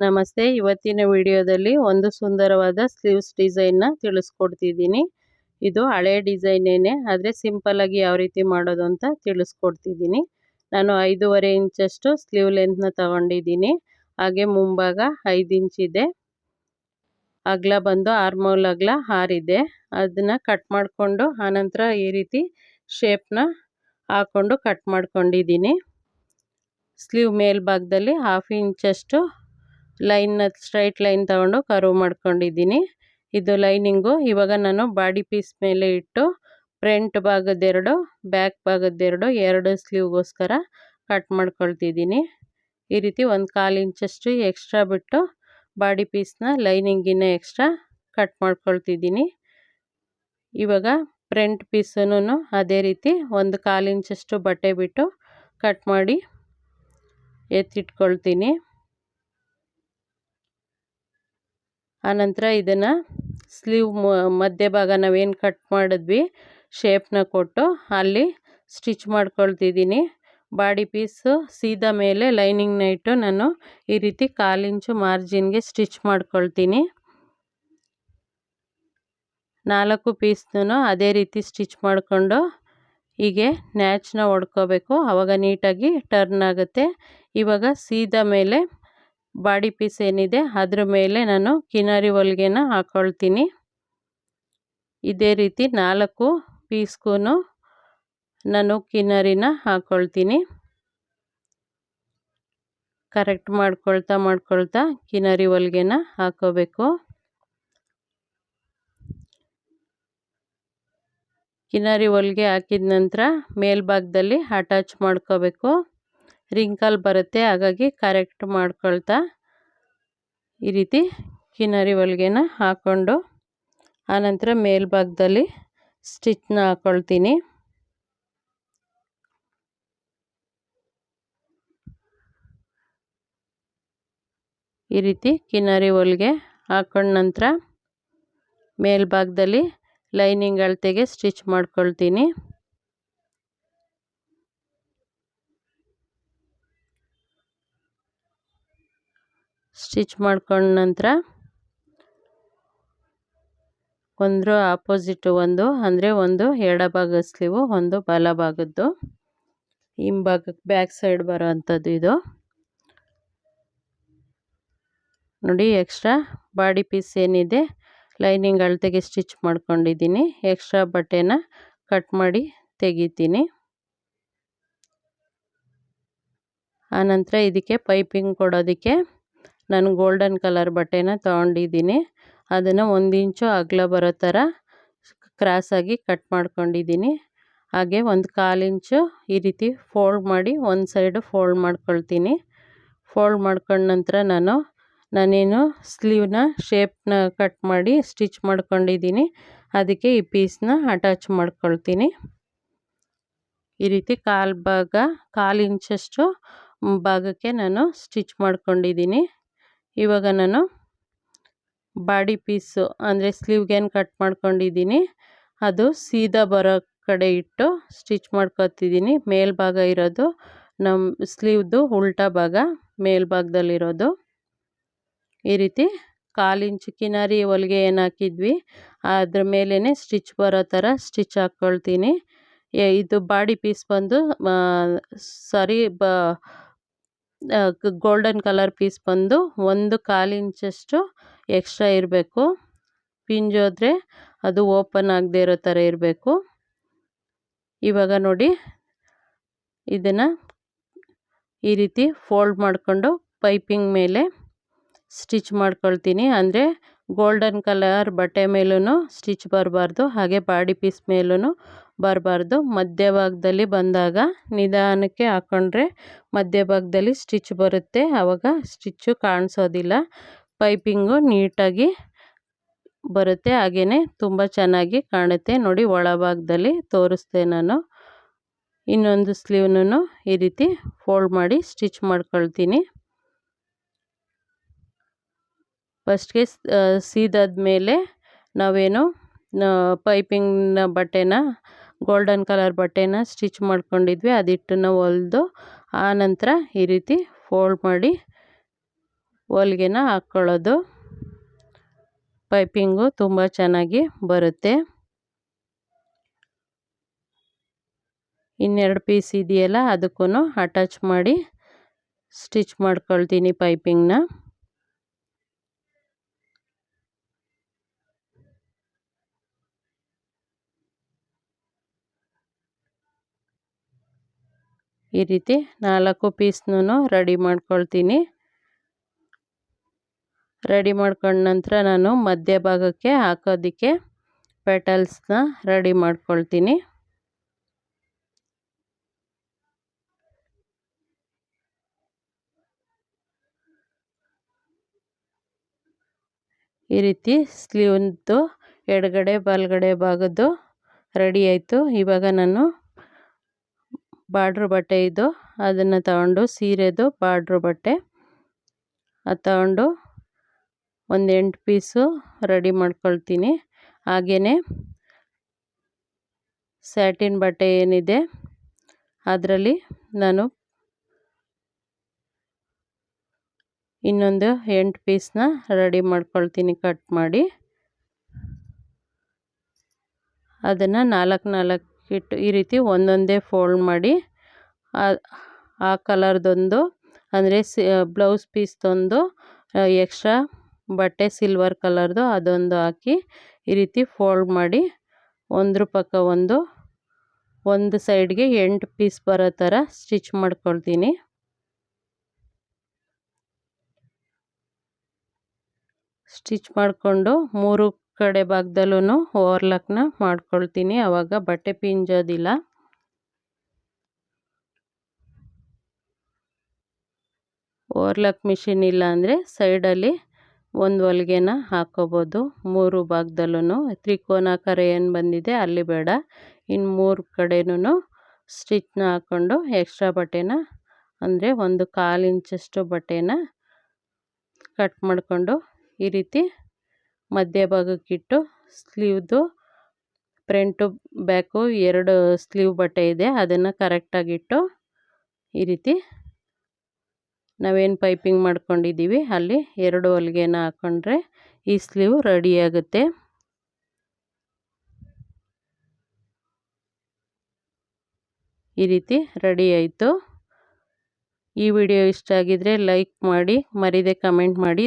ನಮಸ್ತೆ. ಇವತ್ತಿನ ವಿಡಿಯೋದಲ್ಲಿ ಒಂದು ಸುಂದರವಾದ ಸ್ಲೀವ್ಸ್ ಡಿಸೈನ್ನ ತಿಳಿಸ್ಕೊಡ್ತಿದ್ದೀನಿ. ಇದು ಹಳೆ ಡಿಸೈನೇನೆ ಆದರೆ ಸಿಂಪಲ್ಲಾಗಿ ಯಾವ ರೀತಿ ಮಾಡೋದು ಅಂತ ತಿಳಿಸ್ಕೊಡ್ತಿದ್ದೀನಿ. ನಾನು ಐದೂವರೆ ಇಂಚಷ್ಟು ಸ್ಲೀವ್ ಲೆಂತ್ನ ತಗೊಂಡಿದ್ದೀನಿ. ಹಾಗೆ ಮುಂಭಾಗ ಐದು ಇಂಚಿದೆ ಅಗ್ಲ ಬಂದು ಆರ್ಮೋಲ್ ಅಗ್ಲ ಹಾರಿದೆ ಅದನ್ನು ಕಟ್ ಮಾಡಿಕೊಂಡು ಆನಂತರ ಈ ರೀತಿ ಶೇಪ್ನ ಹಾಕ್ಕೊಂಡು ಕಟ್ ಮಾಡ್ಕೊಂಡಿದ್ದೀನಿ. ಸ್ಲೀವ್ ಮೇಲ್ಭಾಗದಲ್ಲಿ ಹಾಫ್ ಇಂಚಷ್ಟು ಲೈನ್ನ ಸ್ಟ್ರೈಟ್ ಲೈನ್ ತಗೊಂಡು ಕರ್ವ್ ಮಾಡ್ಕೊಂಡಿದ್ದೀನಿ. ಇದು ಲೈನಿಂಗು. ಇವಾಗ ನಾನು ಬಾಡಿ ಪೀಸ್ ಮೇಲೆ ಇಟ್ಟು ಫ್ರಂಟ್ ಭಾಗದ್ದೆರಡು ಬ್ಯಾಕ್ ಭಾಗದ್ದೆರಡು ಎರಡು ಸ್ಲೀವ್ಗೋಸ್ಕರ ಕಟ್ ಮಾಡ್ಕೊಳ್ತಿದ್ದೀನಿ. ಈ ರೀತಿ ಒಂದು ಕಾಲು ಇಂಚಷ್ಟು ಎಕ್ಸ್ಟ್ರಾ ಬಿಟ್ಟು ಬಾಡಿ ಪೀಸ್ನ ಲೈನಿಂಗಿನ ಎಕ್ಸ್ಟ್ರಾ ಕಟ್ ಮಾಡ್ಕೊಳ್ತಿದ್ದೀನಿ. ಇವಾಗ ಫ್ರಂಟ್ ಪೀಸನ್ನು ಅದೇ ರೀತಿ ಒಂದು ಕಾಲು ಇಂಚಷ್ಟು ಬಟ್ಟೆ ಬಿಟ್ಟು ಕಟ್ ಮಾಡಿ ಎತ್ತಿಟ್ಕೊಳ್ತೀನಿ. ಆನಂತರ ಇದನ್ನು ಸ್ಲೀವ್ ಮಧ್ಯಭಾಗ ನಾವೇನು ಕಟ್ ಮಾಡಿದ್ವಿ ಶೇಪ್ನ ಕೊಟ್ಟು ಅಲ್ಲಿ ಸ್ಟಿಚ್ ಮಾಡ್ಕೊಳ್ತಿದ್ದೀನಿ. ಬಾಡಿ ಪೀಸು ಸೀದಾ ಮೇಲೆ ಲೈನಿಂಗ್ನ ಇಟ್ಟು ನಾನು ಈ ರೀತಿ ಕಾಲಿಂಚು ಮಾರ್ಜಿನ್ಗೆ ಸ್ಟಿಚ್ ಮಾಡ್ಕೊಳ್ತೀನಿ. ನಾಲ್ಕು ಪೀಸ್ನೂ ಅದೇ ರೀತಿ ಸ್ಟಿಚ್ ಮಾಡಿಕೊಂಡು ಹೀಗೆ ನ್ಯಾಚನ್ನ ಹೊಡ್ಕೋಬೇಕು ಆವಾಗ ನೀಟಾಗಿ ಟರ್ನ್ ಆಗುತ್ತೆ. ಇವಾಗ ಸೀದಾ ಮೇಲೆ ಬಾಡಿ ಪೀಸ್ ಏನಿದೆ, ಅದ್ರ ಮೇಲೆ ನಾನು ಕಿನಾರಿ ಹೊಲಿಗೆನ ಹಾಕ್ಕೊಳ್ತೀನಿ ಇದೇ ರೀತಿ ನಾಲ್ಕು ಪೀಸ್ಗೂ ನಾನು ಕಿನಾರಿನ ಹಾಕ್ಕೊಳ್ತೀನಿ ಕರೆಕ್ಟ್ ಮಾಡ್ಕೊಳ್ತಾ ಮಾಡ್ಕೊಳ್ತಾ ಕಿನಾರಿ ಹೊಲಿಗೆನ ಹಾಕೋಬೇಕು. ಕಿನಾರಿ ಹೊಲಿಗೆ ಹಾಕಿದ ನಂತರ ಮೇಲ್ಭಾಗದಲ್ಲಿ ಅಟ್ಯಾಚ್ ಮಾಡ್ಕೋಬೇಕು. ರಿಂಕಲ್ ಬರುತ್ತೆ, ಹಾಗಾಗಿ ಕರೆಕ್ಟ್ ಮಾಡ್ಕೊಳ್ತಾ ಈ ರೀತಿ ಕಿನರಿ ಹೊಲಿಗೆನ ಹಾಕ್ಕೊಂಡು ಆನಂತರ ಮೇಲ್ಭಾಗದಲ್ಲಿ ಸ್ಟಿಚ್ನ ಹಾಕ್ಕೊಳ್ತೀನಿ ಈ ರೀತಿ ಕಿನರಿ ಹೊಲಿಗೆ ಹಾಕೊಂಡ ನಂತರ ಮೇಲ್ಭಾಗದಲ್ಲಿ ಲೈನಿಂಗ್ ಅಳತೆಗೆ ಸ್ಟಿಚ್ ಮಾಡ್ಕೊಳ್ತೀನಿ. ಸ್ಟಿಚ್ ಮಾಡ್ಕೊಂಡ ನಂತರ ಒಂದು ಆಪೋಸಿಟ್ ಒಂದು, ಅಂದರೆ ಒಂದು ಎಡಭಾಗ ಸ್ಲೀವು ಒಂದು ಬಲಭಾಗದ್ದು ಹಿಂಭಾಗಕ್ಕೆ ಬ್ಯಾಕ್ ಸೈಡ್ ಬರೋ ಅಂಥದ್ದು ಇದು. ನೋಡಿ ಎಕ್ಸ್ಟ್ರಾ ಬಾಡಿ ಪೀಸ್ ಏನಿದೆ ಲೈನಿಂಗ್ ಅಳತೆಗೆ ಸ್ಟಿಚ್ ಮಾಡ್ಕೊಂಡಿದ್ದೀನಿ. ಎಕ್ಸ್ಟ್ರಾ ಬಟ್ಟೆನ ಕಟ್ ಮಾಡಿ ತೆಗಿತೀನಿ. ಆನಂತರ ಇದಕ್ಕೆ ಪೈಪಿಂಗ್ ಕೊಡೋದಕ್ಕೆ ನಾನು ಗೋಲ್ಡನ್ ಕಲರ್ ಬಟ್ಟೆನ ತೊಗೊಂಡಿದ್ದೀನಿ. ಅದನ್ನು ಒಂದು ಇಂಚು ಅಗಲ ಬರೋ ಥರ ಕ್ರಾಸಾಗಿ ಕಟ್ ಮಾಡ್ಕೊಂಡಿದ್ದೀನಿ. ಹಾಗೆ ಒಂದು ಕಾಲು ಇಂಚು ಈ ರೀತಿ ಫೋಲ್ಡ್ ಮಾಡಿ ಒಂದು ಸೈಡು ಫೋಲ್ಡ್ ಮಾಡ್ಕೊಳ್ತೀನಿ. ಫೋಲ್ಡ್ ಮಾಡ್ಕೊಂಡ ನಂತರ ನಾನು, ನಾನೇನು ಸ್ಲೀವ್ನ ಶೇಪ್ನ ಕಟ್ ಮಾಡಿ ಸ್ಟಿಚ್ ಮಾಡ್ಕೊಂಡಿದ್ದೀನಿ. ಅದಕ್ಕೆ ಈ ಪೀಸ್ನ ಅಟ್ಯಾಚ್ ಮಾಡ್ಕೊಳ್ತೀನಿ. ಈ ರೀತಿ ಕಾಲು ಭಾಗ, ಕಾಲು ಇಂಚಷ್ಟು ಭಾಗಕ್ಕೆ ನಾನು ಸ್ಟಿಚ್ ಮಾಡ್ಕೊಂಡಿದ್ದೀನಿ. ಇವಾಗ ನಾನು ಬಾಡಿ ಪೀಸು ಅಂದರೆ ಸ್ಲೀವ್ಗೇನು ಕಟ್ ಮಾಡ್ಕೊಂಡಿದ್ದೀನಿ, ಅದು ಸೀದಾ ಬರೋ ಕಡೆ ಇಟ್ಟು ಸ್ಟಿಚ್ ಮಾಡ್ಕೊತಿದ್ದೀನಿ. ಮೇಲ್ಭಾಗ ಇರೋದು ನಮ್ಮ ಸ್ಲೀವ್ದು ಉಲ್ಟಾ ಭಾಗ, ಮೇಲ್ಭಾಗದಲ್ಲಿರೋದು. ಈ ರೀತಿ ಕಾಲಿಂಚು ಕಿನಾರಿ ಹೊಲಿಗೆ ಏನು ಹಾಕಿದ್ವಿ, ಅದ್ರ ಮೇಲೇ ಸ್ಟಿಚ್ ಬರೋ ಥರ ಸ್ಟಿಚ್ ಹಾಕ್ಕೊಳ್ತೀನಿ ಇದು ಬಾಡಿ ಪೀಸ್ ಬಂದು ಸರಿ ಬ ಗೋಲ್ಡನ್ ಕಲರ್ ಪೀಸ್ ಬಂದು ಒಂದು ಕಾಲು ಇಂಚಷ್ಟು ಎಕ್ಸ್ಟ್ರಾ ಇರಬೇಕು. ಪಿಂಜೋದ್ರೆ ಅದು ಓಪನ್ ಆಗದೆ ಇರೋ ಥರ ಇರಬೇಕು. ಇವಾಗ ನೋಡಿ, ಇದನ್ನು ಈ ರೀತಿ ಫೋಲ್ಡ್ ಮಾಡಿಕೊಂಡು ಪೈಪಿಂಗ್ ಮೇಲೆ ಸ್ಟಿಚ್ ಮಾಡ್ಕೊಳ್ತೀನಿ. ಅಂದರೆ ಗೋಲ್ಡನ್ ಕಲರ್ ಬಟ್ಟೆ ಮೇಲೂ ಸ್ಟಿಚ್ ಬರಬಾರ್ದು, ಹಾಗೆ ಬಾಡಿ ಪೀಸ್ ಮೇಲೂ ಬರಬಾರ್ದು. ಮಧ್ಯಭಾಗದಲ್ಲಿ ಬಂದಾಗ ನಿಧಾನಕ್ಕೆ ಹಾಕ್ಕೊಂಡ್ರೆ ಮಧ್ಯಭಾಗದಲ್ಲಿ ಸ್ಟಿಚ್ ಬರುತ್ತೆ. ಆವಾಗ ಸ್ಟಿಚ್ಚು ಕಾಣಿಸೋದಿಲ್ಲ. ಪೈಪಿಂಗು ನೀಟಾಗಿ ಬರುತ್ತೆ. ಹಾಗೆಯೇ ತುಂಬ ಚೆನ್ನಾಗಿ ಕಾಣುತ್ತೆ. ನೋಡಿ ಒಳಭಾಗದಲ್ಲಿ ತೋರಿಸ್ದೆ ನಾನು. ಇನ್ನೊಂದು ಸ್ಲೀವ್ನೂ ಈ ರೀತಿ ಫೋಲ್ಡ್ ಮಾಡಿ ಸ್ಟಿಚ್ ಮಾಡ್ಕೊಳ್ತೀನಿ. ಫಸ್ಟ್ಗೆ ಸೀದಾದ ಮೇಲೆ ನಾವೇನು ಪೈಪಿಂಗ್ನ ಬಟ್ಟೆನ ಗೋಲ್ಡನ್ ಕಲರ್ ಬಟ್ಟೆನ ಸ್ಟಿಚ್ ಮಾಡ್ಕೊಂಡಿದ್ವಿ. ಅದಿಟ್ಟನ್ನು ಹೊಲ್ದು ಆನಂತರ ಈ ರೀತಿ ಫೋಲ್ಡ್ ಮಾಡಿ ಹೊಲ್ಗೆನ ಹಾಕ್ಕೊಳ್ಳೋದು ಪೈಪಿಂಗು ತುಂಬ ಚೆನ್ನಾಗಿ ಬರುತ್ತೆ. ಇನ್ನೆರಡು ಪೀಸ್ ಇದೆಯಲ್ಲ ಅದಕ್ಕೂ ಅಟ್ಯಾಚ್ ಮಾಡಿ ಸ್ಟಿಚ್ ಮಾಡ್ಕೊಳ್ತೀನಿ ಪೈಪಿಂಗ್ನ. ಈ ರೀತಿ ನಾಲ್ಕು ಪೀಸ್ನೂ ರೆಡಿ ಮಾಡ್ಕೊಳ್ತೀನಿ. ರೆಡಿ ಮಾಡ್ಕೊಂಡ ನಂತರ ನಾನು ಮಧ್ಯ ಭಾಗಕ್ಕೆ ಹಾಕೋದಕ್ಕೆ ಪೆಟಲ್ಸ್ನ ರೆಡಿ ಮಾಡ್ಕೊಳ್ತೀನಿ. ಈ ರೀತಿ ಸ್ಲೀವ್ದು ಎಡಗಡೆ ಬಲಗಡೆ ಭಾಗದ್ದು ರೆಡಿ ಆಯಿತು. ಇವಾಗ ನಾನು ಬಾರ್ಡ್ರ್ ಬಟ್ಟೆ ಇದು. ಅದನ್ನು ತಗೊಂಡು ಸೀರೆದು ಬಾರ್ಡ್ರ್ ಬಟ್ಟೆ. ಅದು ತಗೊಂಡು ಒಂದು ಎಂಟು ಪೀಸು ರೆಡಿ ಮಾಡ್ಕೊಳ್ತೀನಿ. ಹಾಗೆಯೇ ಸ್ಯಾಟಿನ್ ಬಟ್ಟೆ ಏನಿದೆ ಅದರಲ್ಲಿ ನಾನು ಇನ್ನೊಂದು ಎಂಟು ಪೀಸ್ನ ರೆಡಿ ಮಾಡ್ಕೊಳ್ತೀನಿ ಕಟ್ ಮಾಡಿ. ಅದನ್ನು ನಾಲ್ಕು ನಾಲ್ಕು ಇಟ್ಟು ಈ ರೀತಿ ಒಂದೊಂದೇ ಫೋಲ್ಡ್ ಮಾಡಿ, ಆ ಕಲರ್ದೊಂದು ಅಂದರೆ ಸಿ ಬ್ಲೌಸ್ ಪೀಸ್ದೊಂದು ಎಕ್ಸ್ಟ್ರಾ ಬಟ್ಟೆ ಸಿಲ್ವರ್ ಕಲರ್ದು ಅದೊಂದು ಹಾಕಿ ಈ ರೀತಿ ಫೋಲ್ಡ್ ಮಾಡಿ, ಒಂದ್ರ ಪಕ್ಕ ಒಂದು ಒಂದು ಸೈಡ್ಗೆ ಎಂಟು ಪೀಸ್ ಬರೋ ಥರ ಸ್ಟಿಚ್ ಮಾಡ್ಕೊಳ್ತೀನಿ. ಸ್ಟಿಚ್ ಮಾಡಿಕೊಂಡು ಮೂರು ಕಡೆ ಭಾಗದಲ್ಲೂ ಓವರ್ಲಾಕ್ನ ಮಾಡ್ಕೊಳ್ತೀನಿ. ಆವಾಗ ಬಟ್ಟೆ ಪಿಂಜೋದಿಲ್ಲ. ಓವರ್ಲಾಕ್ ಮಿಷಿನ್ ಇಲ್ಲ ಅಂದರೆ ಸೈಡಲ್ಲಿ ಒಂದು ಹೊಲಿಗೆನ ಹಾಕೋಬೋದು. ಮೂರು ಭಾಗದಲ್ಲೂ ತ್ರಿಕೋನಾಕಾರ ಏನು ಬಂದಿದೆ ಅಲ್ಲಿ ಬೇಡ. ಇನ್ನು ಮೂರು ಕಡೆನೂ ಸ್ಟಿಚ್ನ ಹಾಕ್ಕೊಂಡು ಎಕ್ಸ್ಟ್ರಾ ಬಟ್ಟೆನ ಅಂದರೆ ಒಂದು ಕಾಲು ಇಂಚಷ್ಟು ಬಟ್ಟೆನ ಕಟ್ ಮಾಡಿಕೊಂಡು ಈ ರೀತಿ ಮಧ್ಯ ಭಾಗಕ್ಕಿಟ್ಟು ಸ್ಲೀವ್ದು ಫ್ರಂಟು ಬ್ಯಾಕು ಎರಡು ಸ್ಲೀವ್ ಬಟ್ಟೆ ಇದೆ. ಅದನ್ನು ಕರೆಕ್ಟಾಗಿಟ್ಟು ಈ ರೀತಿ ನಾವೇನು ಪೈಪಿಂಗ್ ಮಾಡ್ಕೊಂಡಿದ್ದೀವಿ, ಅಲ್ಲಿ ಎರಡು ಹೊಲಿಗೆನ ಹಾಕ್ಕೊಂಡ್ರೆ ಈ ಸ್ಲೀವ್ ರೆಡಿ ಆಗುತ್ತೆ. ಈ ರೀತಿ ರೆಡಿ ಆಯಿತು. ಈ ವಿಡಿಯೋ ಇಷ್ಟ ಆಗಿದರೆ ಲೈಕ್ ಮಾಡಿ, ಮರಿದೆ ಕಮೆಂಟ್ ಮಾಡಿ.